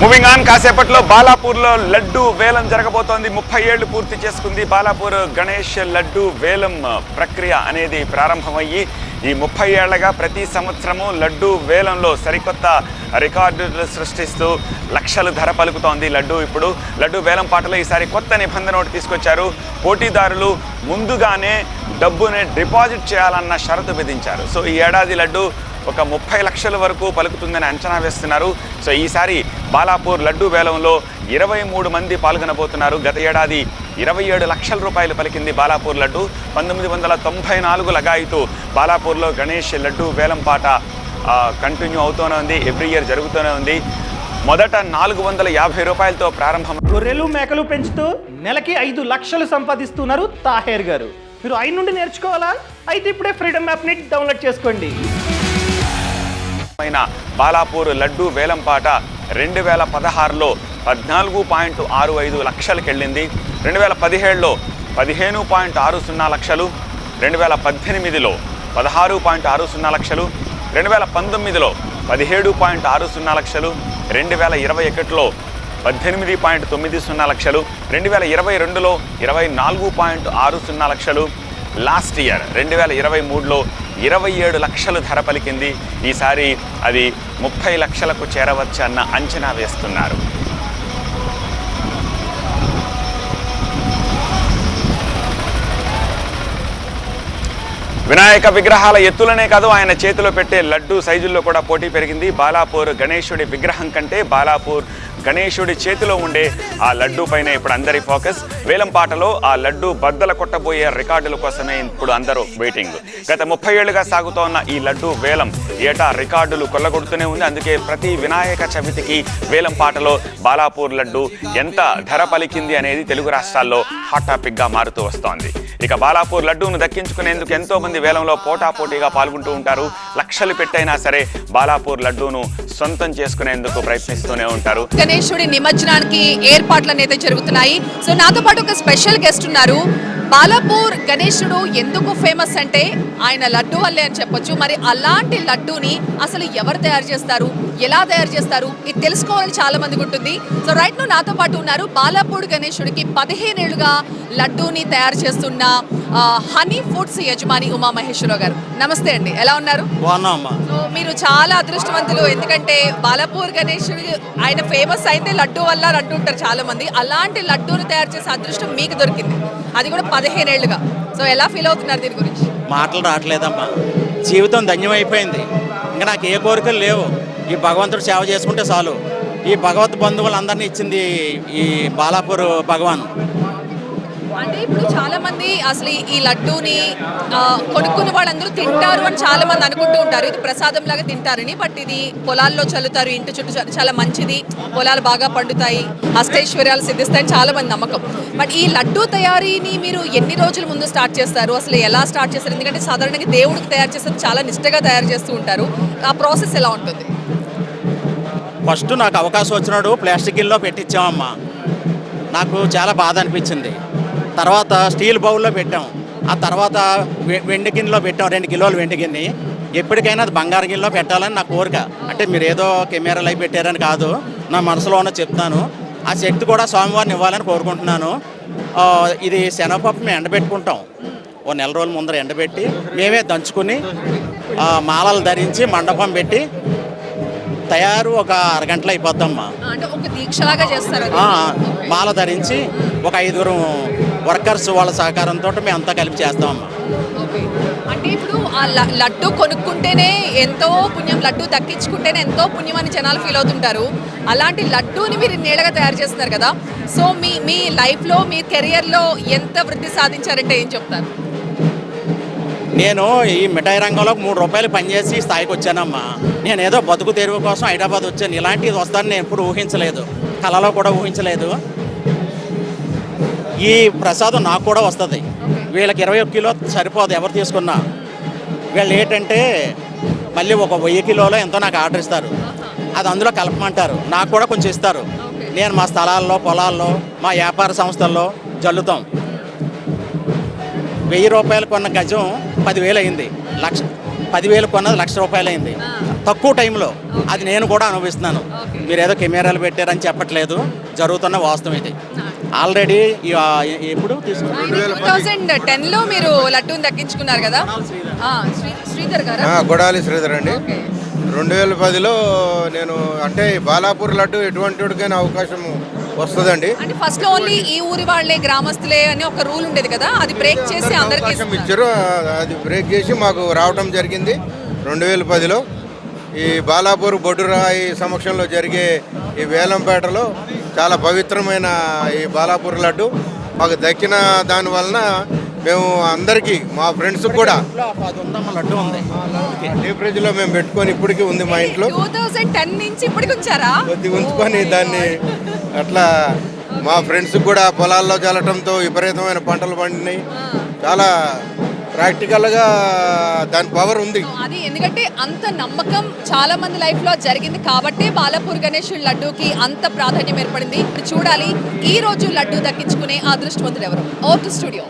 Moving on కాసేపట్లో బాలాపూర్లో లడ్డు వేలం జరగబోతోంది. ముప్పై ఏళ్ళు పూర్తి చేసుకుంది బాలాపూర్ గణేష్ లడ్డు వేలం ప్రక్రియ అనేది ప్రారంభమయ్యి ఈ ముప్పై ఏళ్ళగా ప్రతి సంవత్సరము లడ్డు వేలంలో సరికొత్త రికార్డులు సృష్టిస్తూ లక్షలు ధర పలుకుతోంది లడ్డు ఇప్పుడు. లడ్డు వేలం పాటలో ఈసారి కొత్త నిబంధన ఒకటి తీసుకొచ్చారు. పోటీదారులు ముందుగానే డబ్బుని డిపాజిట్ చేయాలన్న షరతు విధించారు. సో ఈ ఏడాది లడ్డు ఒక ముప్పై లక్షల వరకు పలుకుతుందని అంచనా వేస్తున్నారు. సో ఈసారి బాలాపూర్ లడ్డూ వేలంలో ఇరవై మూడు మంది పాల్గొనబోతున్నారు. గత ఏడాది ఇరవై ఏడు లక్షల రూపాయలు పలికింది బాలాపూర్ లడ్డు. పంతొమ్మిది వందల తొంభై నాలుగు లగాయితూ బాలాపూర్లో గణేష్ లడ్డు వేలం పాట కంటిన్యూ అవుతూనే ఉంది. ఎవ్రీ ఇయర్ జరుగుతూనే ఉంది. మొదట నాలుగు వందల యాభై రూపాయలతో ప్రారంభం గొర్రెలు మేకలు పెంచుతూ నెలకి ఐదు లక్షలు సంపాదిస్తున్నారు తాహేర్ గారు. మీరు ఆయన నుండి నేర్చుకోవాలా? అయితే ఇప్పుడే ఫ్రీడమ్ యాప్ని డౌన్లోడ్ చేసుకోండి. అయిన బాలాపూర్ లడ్డు వేలంపాట రెండు వేల పదహారులో పద్నాలుగు పాయింట్ ఆరు ఐదు లక్షలకు వెళ్ళింది రెండు వేల పదిహేడులో పదిహేను పాయింట్ ఆరు సున్నా లక్షలు. రెండు వేల పద్దెనిమిదిలో పదహారు పాయింట్ ఆరు సున్నా లక్షలు. రెండు వేల పంతొమ్మిదిలో పదిహేడు పాయింట్ ఆరు సున్నా లక్షలు. రెండు వేల ఇరవై ఒకటిలో పద్దెనిమిది పాయింట్ తొమ్మిది సున్నా లక్షలు. రెండు వేల ఇరవై రెండులో ఇరవై నాలుగు పాయింట్ ఆరు సున్నా లక్షలు. లాస్ట్ ఇయర్ రెండు వేల ఇరవై మూడులో ఇరవై ఏడు లక్షలు ధర పలికింది. ఈసారి అది ముప్పై లక్షలకు చేరవచ్చన్న అంచనా వేస్తున్నారు. వినాయక విగ్రహాల ఎత్తులనే కాదు ఆయన చేతిలో పెట్టే లడ్డు సైజుల్లో కూడా పోటీ పెరిగింది. బాలాపూర్ గణేశుడి విగ్రహం కంటే బాలాపూర్ గణేశుడి చేతిలో ఉండే ఆ లడ్డు పైన ఇప్పుడు అందరి ఫోకస్. వేలం పాటలో ఆ లడ్డు బద్దల కొట్టబోయే రికార్డుల కోసమే ఇప్పుడు అందరూ వెయిటింగ్. గత ముప్పై ఏళ్ళుగా సాగుతోన్న ఈ లడ్డు వేలం ఏటా రికార్డులు కొల్లగొడుతూనే ఉంది. అందుకే ప్రతి వినాయక చవితికి వేలం పాటలో బాలాపూర్ లడ్డు ఎంత ధర పలికింది అనేది తెలుగు రాష్ట్రాల్లో హాట్ టాపిక్గా మారుతూ వస్తోంది. ఇక బాలాపూర్ లడ్డూను దక్కించుకునేందుకు ఎంతోమంది వేలంలో పోటాపోటీగా పాల్గొంటూ ఉంటారు. లక్షలు పెట్టైనా సరే బాలాపూర్ లడ్డూను సొంతం చేసుకునేందుకు ప్రయత్నిస్తూనే ఉంటారు. గణేశుడి నిమజ్జనానికి ఏర్పాట్లు అయితే జరుగుతున్నాయి. సో నాతో పాటు ఒక స్పెషల్ గెస్ట్ ఉన్నారు. బాలాపూర్ గణేశుడు ఎందుకు ఫేమస్ అంటే ఆయన లడ్డు వల్లే అని చెప్పొచ్చు. మరి అలాంటి లడ్డూని అసలు ఎవరు తయారు చేస్తారు? ఎలా తయారు చేస్తారు? ఇది తెలుసుకోవాలని చాలా మందికి ఉంటుంది సో రైట్ను నాతో పాటు ఉన్నారు బాలాపూర్ గణేశుడికి పదిహేనేళ్ళుగా లడ్డూని తయారు చేస్తున్న హనీ ఫుడ్స్ యజమాని ఉమా మహేశ్వరరావు గారు. నమస్తే అండి. ఎలా ఉన్నారు? సో మీరు చాలా అదృష్టవంతులు. ఎందుకంటే బాలాపూర్ గణేశుడి ఆయన ఫేమస్ అయితే లడ్డు వల్ల అంటుంటారు చాలా మంది అలాంటి లడ్డూని తయారు చేసే అదృష్టం మీకు దొరికింది. అది కూడా పదిహేనేళ్ళుగా సో ఎలా ఫీల్ అవుతున్నారు దీని గురించి? మాటలు రావట్లేదమ్మా. జీవితం ధన్యమైపోయింది. ఇంకా నాకు ఏ కోరికలు లేవు. ఈ భగవంతుడు సేవ చేసుకుంటే చాలు. ఈ భగవత్ బంధువులందరినీ ఇచ్చింది ఈ బాలాపూర్ భగవాన్. అంటే ఇప్పుడు చాలా మంది అసలు ఈ- లడ్డూని కొనుక్కున్న వాళ్ళందరూ తింటారు అని చాలా మంది అనుకుంటూ ఉంటారు. ఇది ప్రసాదం లాగా తింటారని బట్ ఇది పొలాల్లో చల్లుతారు ఇంటి చుట్టూ చాలా మంచిది. పొలాలు బాగా పండుతాయి అష్టైశ్వర్యాలు సిద్ధిస్తాయని చాలా మంది నమ్మకం. బట్ ఈ లడ్డూ తయారీని మీరు ఎన్ని రోజుల ముందు స్టార్ట్ చేస్తారు? అసలు ఎలా స్టార్ట్ చేస్తారు? ఎందుకంటే సాధారణంగా దేవుడికి తయారు చేసేది చాలా నిష్టగా తయారు చేస్తూ ఉంటారు. ఆ ప్రాసెస్ ఎలా ఉంటుంది? ఫస్ట్ నాకు అవకాశం వచ్చినాడు ప్లాస్టిక్ గిన్నెలో పెట్టించామమ్మా. నాకు చాలా బాధ అనిపించింది. తర్వాత స్టీల్ బౌల్లో పెట్టాం. ఆ తర్వాత వెండి గిన్నెలో పెట్టాం. రెండు కిలోలు వెండి గిన్నె. ఎప్పటికైనా అది బంగారు గిన్నెలో పెట్టాలని నా కోరిక. అంటే మీరు ఏదో కెమెరాలు అయి పెట్టారని కాదు. నా మనసులో ఉన్న చెప్తాను. ఆ శక్తి కూడా స్వామివారిని ఇవ్వాలని కోరుకుంటున్నాను. ఇది శనగపప్పు మేము ఎండబెట్టుకుంటాం. ఓ నెల రోజుల ముందర ఎండబెట్టి మేమే దంచుకుని మాలలు ధరించి మండపం పెట్టి తయారు ఒక అరగంటలో అయిపోద్దమ్మా. అంటే ఒక దీక్షలాగా చేస్తారు అది. ఆ, మాల ధరించి ఒక ఐదుగురు వర్కర్స్ వాళ్ళ సహకారంతో మేము అంతా కలిపి చేస్తామమ్మా. అంటే ఇప్పుడు ఆ లడ్డు కొనుక్కుంటేనే ఎంతో పుణ్యం లడ్డు దక్కించుకుంటేనే ఎంతో పుణ్యం అని జనాలు ఫీల్ అవుతుంటారు. అలాంటి లడ్డూని మీరు నేడగా తయారు చేస్తున్నారు కదా. సో మీ మీ లైఫ్లో మీ కెరియర్లో ఎంత వృద్ధి సాధించారంటే ఏం చెప్తారు? నేను ఈ మిఠాయి రంగంలో మూడు రూపాయలు పనిచేసి స్థాయికి వచ్చానమ్మా. నేను ఏదో బతుకు తెరువు కోసం హైదరాబాద్ వచ్చాను. ఇలాంటిది వస్తానని నేను ఎప్పుడు ఊహించలేదు. కళలో కూడా ఊహించలేదు. ఈ ప్రసాదం నాకు కూడా వస్తుంది. వీళ్ళకి ఇరవై ఒక్క కిలో సరిపోదు ఎవరు తీసుకున్నా. వీళ్ళు ఏంటంటే మళ్ళీ ఒక వెయ్యి కిలోలో ఎంతో నాకు ఆర్డర్ ఇస్తారు. అది అందులో కలపమంటారు. నాకు కూడా కొంచెం ఇస్తారు. నేను మా స్థలాల్లో పొలాల్లో మా వ్యాపార సంస్థల్లో జల్లుతాం. వెయ్యి రూపాయలు కొన్న గజం పదివేలు అయింది. లక్ష పదివేలు కొన్నది లక్ష రూపాయలు అయింది తక్కువ టైంలో అది నేను కూడా అనుభవిస్తున్నాను. మీరు ఏదో కెమెరాలు పెట్టారని చెప్పట్లేదు. జరుగుతున్న వాస్తవం ఇది. ఆల్రెడీ ఎప్పుడు తీసుకున్నారు? మీరు లడ్డూని దక్కించుకున్నారు కదా? శ్రీధర్. గారా? గొడాలి శ్రీధర్ అండి. రెండు వేల పదిలో నేను అంటే ఈ బాలాపూర్ లడ్డు ఎటువంటి వాడికైనా అవకాశం వస్తుందండి. అంటే ఫస్ట్లో ఓన్లీ ఈ ఊరి వాళ్ళే గ్రామస్తులే అని ఒక రూల్ ఉండేది కదా అది బ్రేక్ చేసి అందరికి అవకాశం ఇచ్చారు అది బ్రేక్ చేసి మాకు రావటం జరిగింది రెండు వేల పదిలో. ఈ బాలాపూర్ బొడ్డురాయి సమక్షంలో జరిగే ఈ వేలంపేటలో చాలా పవిత్రమైన ఈ బాలాపూర్ లడ్డు మాకు దక్కిన దాని వలన మేము అందరికీ మా ఫ్రెండ్స్ కూడా. అది ఉందమ్మ లడ్డు ఉంది డీప్ ఫ్రిడ్జ్లో మేము పెట్టుకొని ఇప్పటికీ ఉంది మా ఇంట్లో. నుంచి ఇప్పటికి ఉంచారా? కొద్ది ఉంచుకొని దాన్ని అట్లా మా ఫ్రెండ్స్ కూడా పొలాల్లో చల్లటంతో విపరీతమైన పంటలు పండినాయి. చాలా ప్రాక్టికల్గా దాని పవర్ ఉంది. అది ఎందుకంటే అంత నమ్మకం చాలా మంది లైఫ్లో జరిగింది కాబట్టి బాలపూర్ గణేష్ లడ్డూకి అంత ప్రాధాన్యం ఏర్పడింది. ఇప్పుడు చూడాలి ఈ రోజు లడ్డు దక్కించుకునే అదృష్టవంతుడు ఎవరు? O two studio.